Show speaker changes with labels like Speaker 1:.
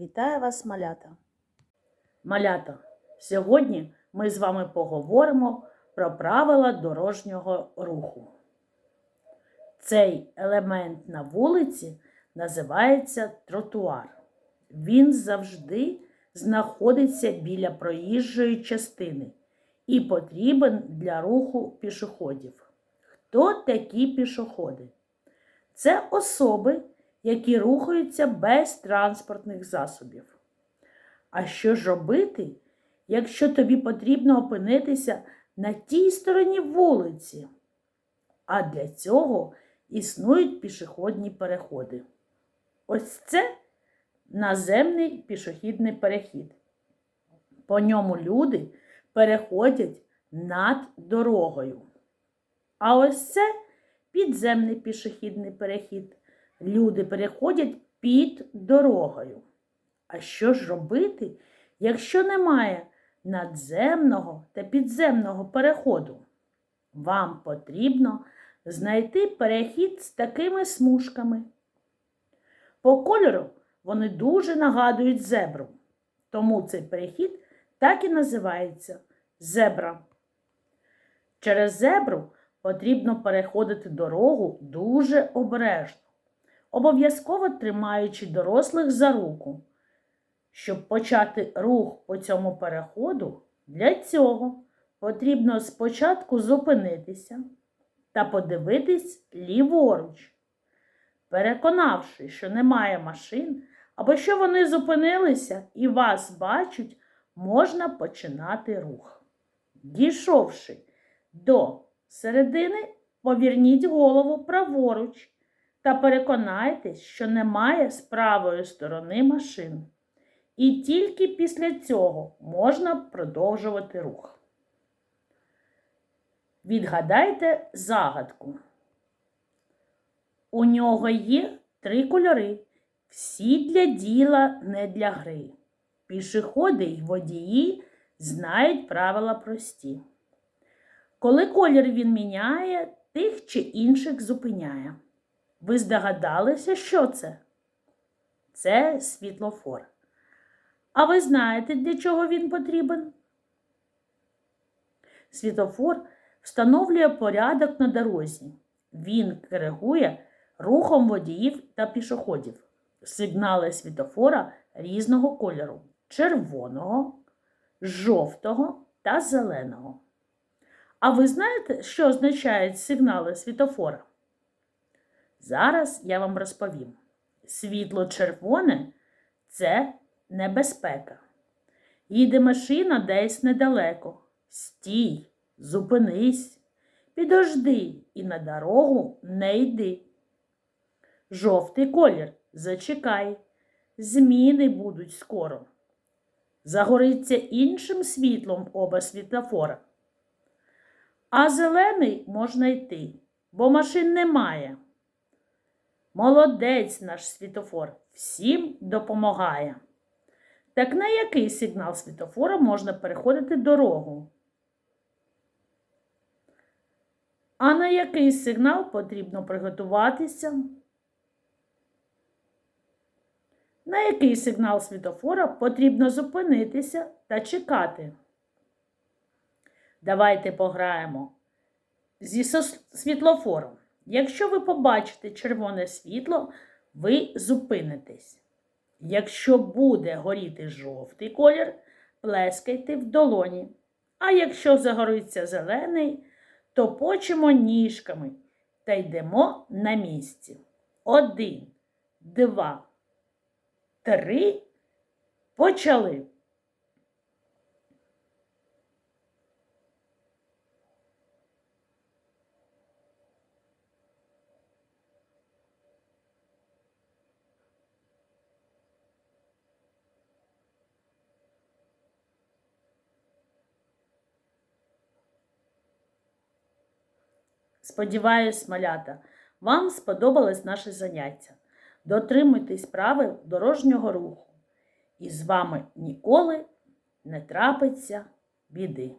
Speaker 1: Вітаю вас, малята! Малята! Сьогодні ми з вами поговоримо про правила дорожнього руху. Цей елемент на вулиці називається тротуар. Він завжди знаходиться біля проїжджої частини і потрібен для руху пішоходів. Хто такі пішоходи? Це особи, які рухаються без транспортних засобів. А що ж робити, якщо тобі потрібно опинитися на тій стороні вулиці? А для цього існують пішохідні переходи. Ось це наземний пішохідний перехід. По ньому люди переходять над дорогою. А ось це підземний пішохідний перехід. Люди переходять під дорогою. А що ж робити, якщо немає надземного та підземного переходу? Вам потрібно знайти перехід з такими смужками. По кольору вони дуже нагадують зебру, тому цей перехід так і називається зебра. Через зебру потрібно переходити дорогу дуже обережно, обов'язково тримаючи дорослих за руку. Щоб почати рух по цьому переходу, для цього потрібно спочатку зупинитися та подивитись ліворуч. Переконавши, що немає машин, або що вони зупинилися і вас бачать, можна починати рух. Дійшовши до середини, поверніть голову праворуч та переконайтесь, що немає з правої сторони машин. І тільки після цього можна продовжувати рух. Відгадайте загадку. У нього є три кольори. Всі для діла, не для гри. Пішоходи й водії знають правила прості. Коли колір він міняє, тих чи інших зупиняє. Ви здогадалися, що це? Це світлофор. А ви знаєте, для чого він потрібен? Світлофор встановлює порядок на дорозі. Він коригує рухом водіїв та пішоходів. Сигнали світлофора різного кольору червоного, жовтого та зеленого. А ви знаєте, що означають сигнали світлофора? Зараз я вам розповім. Світло червоне це небезпека. Їде машина десь недалеко. Стій, зупинись, підожди і на дорогу не йди. Жовтий колір зачекай. Зміни будуть скоро. Загориться іншим світлом оба світлофора. А зелений можна йти, бо машин немає. Молодець наш світофор всім допомагає. Так на який сигнал світофора можна переходити дорогу? А на який сигнал потрібно приготуватися? На який сигнал світофора потрібно зупинитися та чекати? Давайте пограємо зі світлофором. Якщо ви побачите червоне світло, ви зупинитесь. Якщо буде горіти жовтий колір, плескайте в долоні. А якщо загориться зелений, то почимо ніжками та йдемо на місці. Один, два, три. Почали. Сподіваюсь, малята, вам сподобалось наше заняття. Дотримуйтесь правил дорожнього руху. І з вами ніколи не трапиться біди.